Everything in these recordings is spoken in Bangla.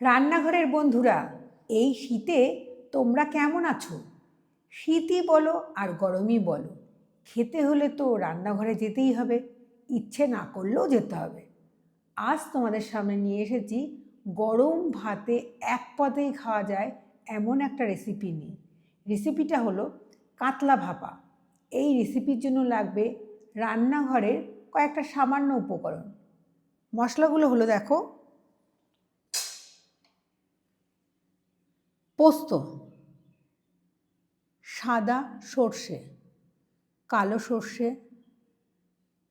রান্নাঘরের বন্ধুরা, এই শীতে তোমরা কেমন আছো? শীতই বলো আর গরমই বলো। খেতে হলে তো রান্নাঘরে যেতেই হবে, ইচ্ছে না করলেও যেতে হবে। আজ তোমাদের সামনে নিয়ে এসেছি গরম ভাতে এক পদেই খাওয়া যায় এমন একটা রেসিপি নিয়ে। রেসিপিটা হলো কাতলা ভাপা। এই রেসিপির জন্য লাগবে রান্নাঘরের কয়েকটা সামান্য উপকরণ। মশলাগুলো হলো দেখো পোস্ত, সাদা সর্ষে, কালো সর্ষে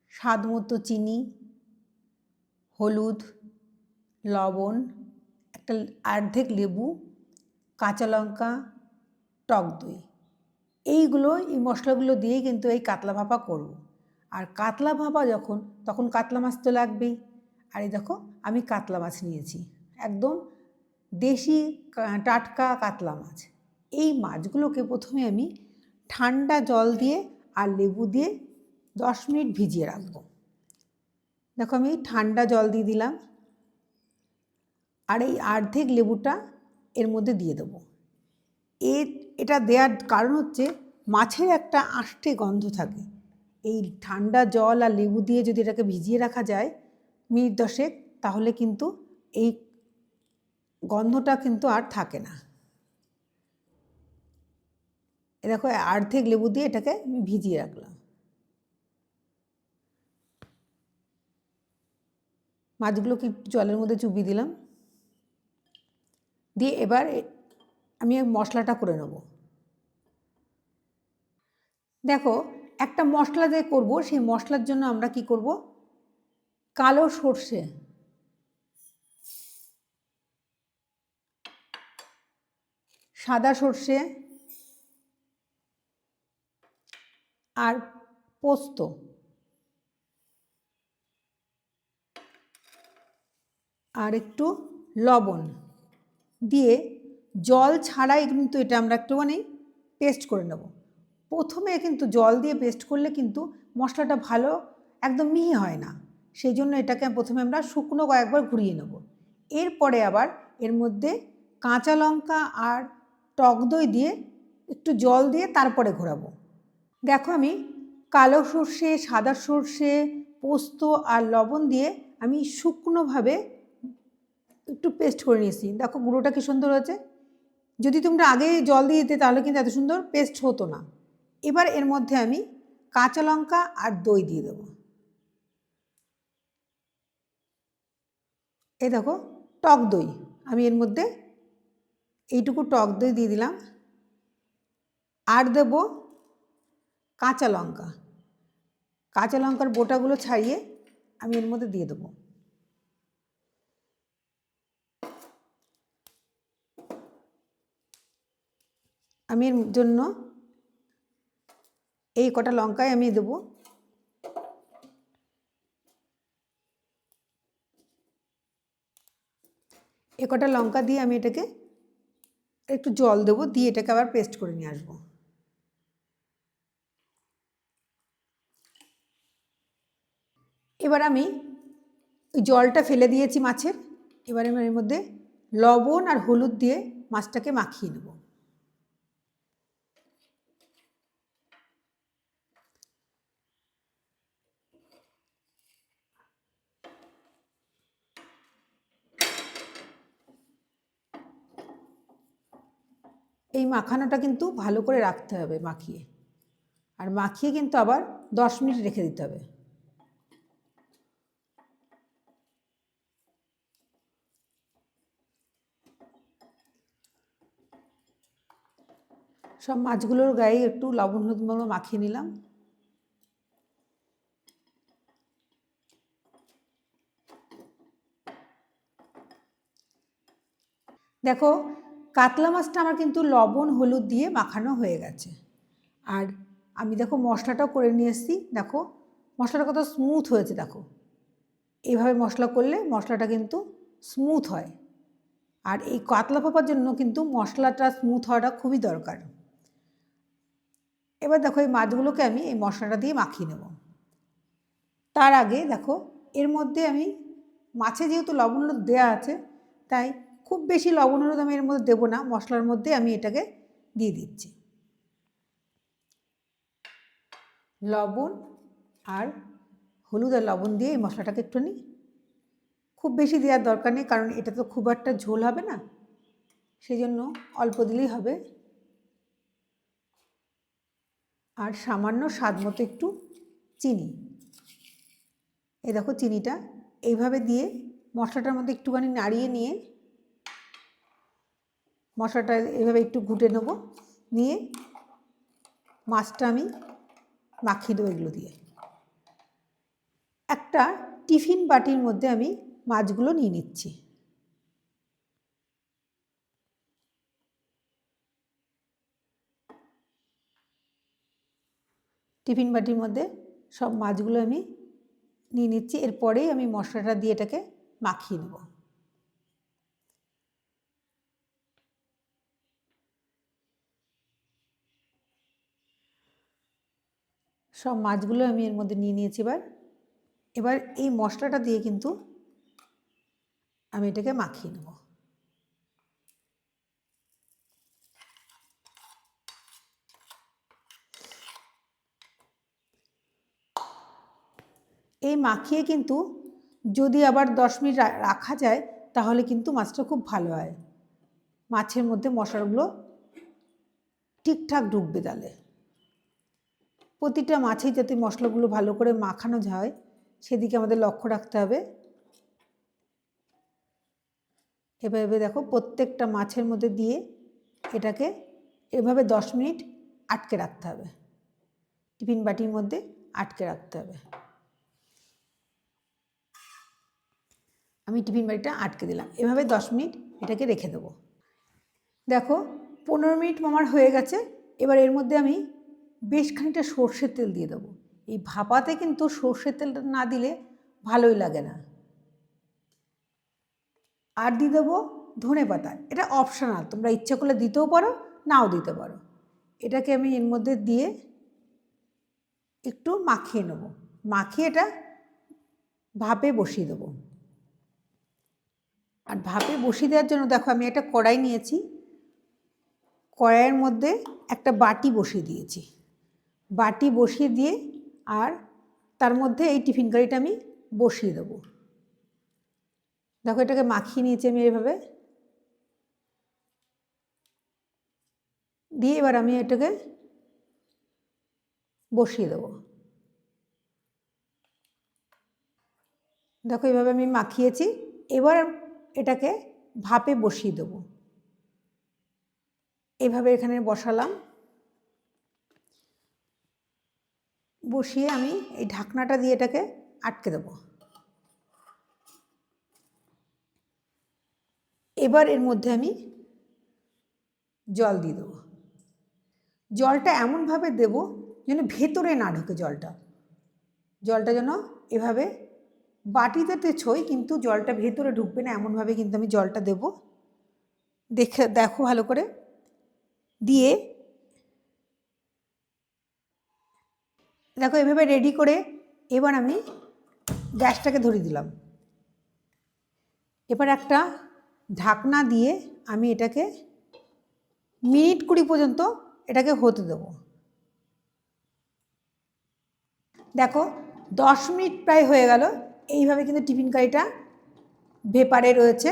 স্বাদ মতো চিনি, হলুদ, লবণ, একটা অর্ধেক লেবু, কাঁচা লঙ্কা, টক দই। এইগুলো, এই মশলাগুলো দিয়েই কিন্তু এই কাতলা ভাপা করব। আর কাতলা ভাপা যখন, তখন কাতলা মাছ তো লাগবেই। আর এই দেখো, আমি কাতলা মাছ নিয়েছি। একদম দেশি টাটকা কাতলা মাছ। এই মাছগুলোকে প্রথমে আমি ঠান্ডা জল দিয়ে আর লেবু দিয়ে দশ মিনিট ভিজিয়ে রাখব। দেখো আমি ঠান্ডা জল দিয়ে দিলাম। আর এই অর্ধেক লেবুটা এর মধ্যে দিয়ে দেবো। এ, এটা দেওয়ার কারণ হচ্ছে মাছের একটা আষ্টে গন্ধ থাকে। এই ঠান্ডা জল আর লেবু দিয়ে যদি এটাকে ভিজিয়ে রাখা যায় মিনিট দশেক, তাহলে কিন্তু এই গন্ধটা কিন্তু আর থাকে না। এ দেখো, অর্ধেক লেবু দিয়ে এটাকে ভিজিয়ে রাখলাম। মাছগুলোকে একটু জলের মধ্যে চুবিয়ে দিলাম। দিয়ে এবার আমি মশলাটা করে নেব। দেখো, একটা মশলা দিয়ে করব, সেই মশলার জন্য আমরা কি করব? কালো সর্ষে। সাদা সর্ষে আর পোস্ত। আর একটু লবণ দিয়ে জল ছাড়াই কিন্তু এটা আমরা একটুখানি পেস্ট করে নেব। প্রথমে কিন্তু জল দিয়ে পেস্ট করলে কিন্তু মশলাটা ভালো একদম মিহি হয় না। সেই জন্য এটাকে প্রথমে আমরা শুকনো কয়েকবার ঘুরিয়ে নেব। এরপরে আবার এর মধ্যে কাঁচা লঙ্কা আর টক দই দিয়ে, একটু জল দিয়ে তারপরে ঘোরাবো। দেখো আমি কালো সর্ষে, সাদা সর্ষে, পোস্ত আর লবণ দিয়ে আমি শুকনোভাবে একটু পেস্ট করে নিয়েছি। দেখো গুঁড়োটা কি সুন্দর হয়েছে। যদি তোমরা আগে জল দিয়ে দিতে তাহলে কিন্তু এত সুন্দর পেস্ট হতো না। এবার এর মধ্যে আমি কাঁচা লঙ্কা আর দই দিয়ে দেবো। এই দেখো টক দই আমি এর মধ্যে এইটুকু টক দই দিয়ে দিলাম। আর দেব কাঁচা লঙ্কা। কাঁচা লঙ্কার বোটাগুলো ছাড়িয়ে আমি এর মধ্যে দিয়ে দেবো। আমি এর জন্য এই কটা লঙ্কায় আমি দেবো। এ কটা লঙ্কা দিয়ে আমি এটাকে একটু জল দেবো, দিয়ে এটাকে আবার পেস্ট করে নিয়ে আসব। এবার আমি ওই জলটা ফেলে দিয়েছি মাছের, এবার আমি এর মধ্যে লবণ আর হলুদ দিয়ে মাছটাকে মাখিয়ে নেব। এই মাখানোটা কিন্তু ভালো করে রাখতে হবে মাখিয়ে। আর মাখিয়ে কিন্তু আবার দশ মিনিট রেখে দিতে হবে। সব মাছগুলোর গায়ে একটু লবণ হলুদ মাখিয়ে নিলাম। দেখো কাতলা মাছটা আমার কিন্তু লবণ, হলুদ দিয়ে মাখানো হয়ে গেছে। আর আমি দেখো মশলাটাও করে নিয়ে এসেছি। দেখো, মশলাটা কত স্মুথ হয়েছে, দেখো। এইভাবে মশলা করলে মশলাটা কিন্তু স্মুথ হয়। আর এই কাতলা ভাপার জন্য কিন্তু মশলাটা স্মুথ হওয়াটা খুবই দরকার। এবার দেখো এই মাছগুলোকে আমি এই মশলাটা দিয়ে মাখিয়ে নেব। তার আগে দেখো, এর মধ্যে আমি মাছে যেহেতু লবণ দেওয়া আছে, তাই খুব বেশি লবণ হলুদ আমি এর মধ্যে দেবো না, মশলার মধ্যে আমি এটাকে দিয়ে দিচ্ছি। লবণ আর হলুদ আর লবণ দিয়ে এই মশলাটাকে একটু নিই খুব বেশি দেওয়ার দরকার নেই, কারণ এটা তো খুব একটা ঝোল হবে না সেই জন্য অল্প দিলেই হবে। আর সামান্য স্বাদ মতো একটু চিনি। এই দেখো চিনিটা এইভাবে দিয়ে মশলাটার মধ্যে একটুখানি নাড়িয়ে নিয়ে মশলাটা এভাবে একটু ঘুটে নেব। নিয়ে মাছটা আমি মাখিয়ে দেবো এগুলো দিয়ে। একটা টিফিন বাটির মধ্যে আমি মাছগুলো নিয়ে নিচ্ছি। টিফিন বাটির মধ্যে সব মাছগুলো আমি নিয়ে নিচ্ছি। এরপরেই আমি মশলাটা দিয়ে এটাকে মাখিয়ে নেব। সব মাছগুলো আমি এর মধ্যে নিয়ে নিয়েছি এবার। এবার এই মশলাটা দিয়ে কিন্তু আমি এটাকে মাখিয়ে নেব। এই মাখিয়ে কিন্তু যদি আবার দশ মিনিট রাখা যায়, তাহলে কিন্তু মাছটা খুব ভালো হয়। মাছের মধ্যে মশলাগুলো ঠিকঠাক ঢুকবে তাহলে। প্রতিটা মাছেই যাতে মশলাগুলো ভালো করে মাখানো যায়, সেদিকে আমাদের লক্ষ্য রাখতে হবে। এভাবে দেখো প্রত্যেকটা মাছের মধ্যে দিয়ে এটাকে এভাবে দশ মিনিট আটকে রাখতে হবে। টিফিন বাটির মধ্যে আটকে রাখতে হবে। আমি টিফিন বাটিটা আটকে দিলাম। এভাবে দশ মিনিট এটাকে রেখে দেবো। দেখো, পনেরো মিনিট আমার হয়ে গেছে। এবার এর মধ্যে আমি বেশ খানিকটা সর্ষের তেল দিয়ে দেবো। এই ভাপাতে কিন্তু সর্ষের তেলটা না দিলে ভালোই লাগে না। আর দিয়ে দেবো ধনে পাতা। এটা অপশনাল তোমরা ইচ্ছা করলে দিতেও পারো, নাও দিতে পারো। এটাকে আমি এর মধ্যে দিয়ে একটু মাখিয়ে নেব। মাখিয়ে এটা ভাপে বসিয়ে দেবো। আর ভাপে বসিয়ে দেওয়ার জন্য দেখো আমি একটা কড়াই নিয়েছি। কড়াইয়ের মধ্যে একটা বাটি বসিয়ে দিয়েছি। বাটি বসিয়ে দিয়ে আর তার মধ্যে এই টিফিন কারিটা আমি বসিয়ে দেবো। দেখো এটাকে মাখিয়ে নিয়েছি আমি এইভাবে দিয়ে এবার আমি এটাকে বসিয়ে দেবো। দেখো এইভাবে আমি মাখিয়েছি। এবার এটাকে ভাপে বসিয়ে দেবো। এভাবে এখানে বসালাম। বসিয়ে আমি এই ঢাকনাটা দিয়ে এটাকে আটকে দেবো। এবার এর মধ্যে আমি জল দিয়ে দেবো। জলটা এমনভাবে দেব যেন ভেতরে না ঢোকে জলটা। জলটা যেন এভাবে বাটিতে ছই কিন্তু জলটা ভেতরে ঢুকবে না, এমনভাবে কিন্তু আমি জলটা দেব। দেখে, দেখো ভালো করে। দিয়ে দেখো, এভাবে রেডি করে এবার আমি গ্যাসটাকে ধরিয়ে দিলাম। এবার একটা ঢাকনা দিয়ে আমি এটাকে মিনিট কুড়ি পর্যন্ত এটাকে হতে দেব। দেখো, দশ মিনিট প্রায় হয়ে গেল। এইভাবে কিন্তু টিফিন কারিটা ভেপারে রয়েছে।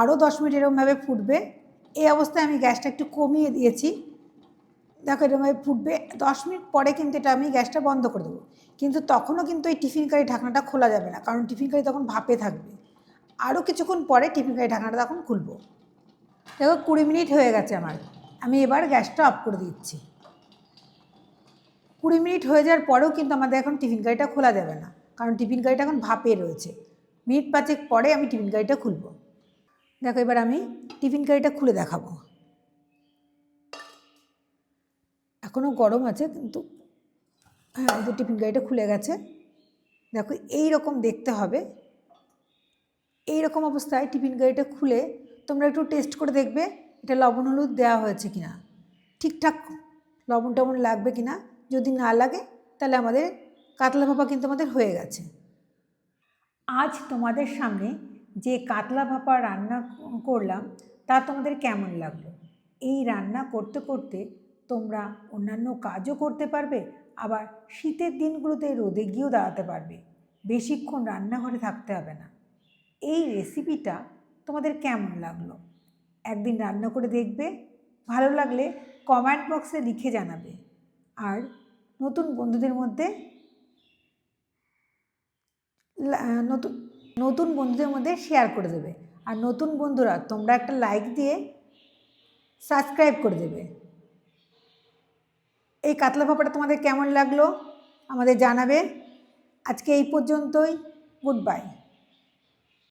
আরও দশ মিনিট এরকমভাবে ফুটবে। এই অবস্থায় আমি গ্যাসটা একটু কমিয়ে দিয়েছি। দেখো এরকমভাবে ফুটবে। দশ মিনিট পরে কিন্তু এটা আমি গ্যাসটা বন্ধ করে দেবো। কিন্তু তখনও কিন্তু এই টিফিন কারি ঢাকনাটা খোলা যাবে না। কারণ টিফিন কারি তখন ভাপে থাকবে। আরও কিছুক্ষণ পরে টিফিন কারি ঢাকনাটা তখন খুলবো। দেখো, কুড়ি মিনিট হয়ে গেছে আমার। আমি এবার গ্যাসটা অফ করে দিচ্ছি। কুড়ি মিনিট হয়ে যাওয়ার পরেও কিন্তু আমাদের এখন টিফিন গাড়িটা খোলা যাবে না। কারণ টিফিন গাড়িটা এখন ভাপে রয়েছে। মিনিট পাঁচেক পরে আমি টিফিন গাড়িটা খুলব। দেখো, এবার আমি টিফিন গাড়িটা খুলে দেখাবো। এখনও গরম আছে, কিন্তু হ্যাঁ এই যে টিফিন গাড়িটা খুলে গেছে। দেখো এই রকম দেখতে হবে। এই রকম অবস্থায় টিফিন গাড়িটা খুলে তোমরা একটু টেস্ট করে দেখবে, এটা লবণ হলুদ দেওয়া হয়েছে কিনা। ঠিকঠাক লবণ টবণ লাগবে কিনা? যদি না লাগে, তাহলে আমাদের কাতলা ভাপা কিন্তু আমাদের হয়ে গেছে। আজ তোমাদের সামনে যে কাতলা ভাপা রান্না করলাম, তা তোমাদের কেমন লাগল? এই রান্না করতে করতে তোমরা অন্যান্য কাজও করতে পারবে, আবার শীতের দিনগুলোতে রোদে গিয়েও দাঁড়াতে পারবে। বেশিক্ষণ রান্নাঘরে থাকতে হবে না। এই রেসিপিটা তোমাদের কেমন লাগল? একদিন রান্না করে দেখবে, ভালো লাগলে কমেন্ট বক্সে লিখে জানাবে। আর নতুন বন্ধুদের মধ্যে নতুন নতুন বন্ধুদের মধ্যে শেয়ার করে দেবে। আর নতুন বন্ধুরা তোমরা একটা লাইক দিয়ে সাবস্ক্রাইব করে দেবে। এই কাতলা ভাপাটা তোমাদের কেমন লাগল আমাদের জানাবে। আজকে এই পর্যন্তই গুড বাই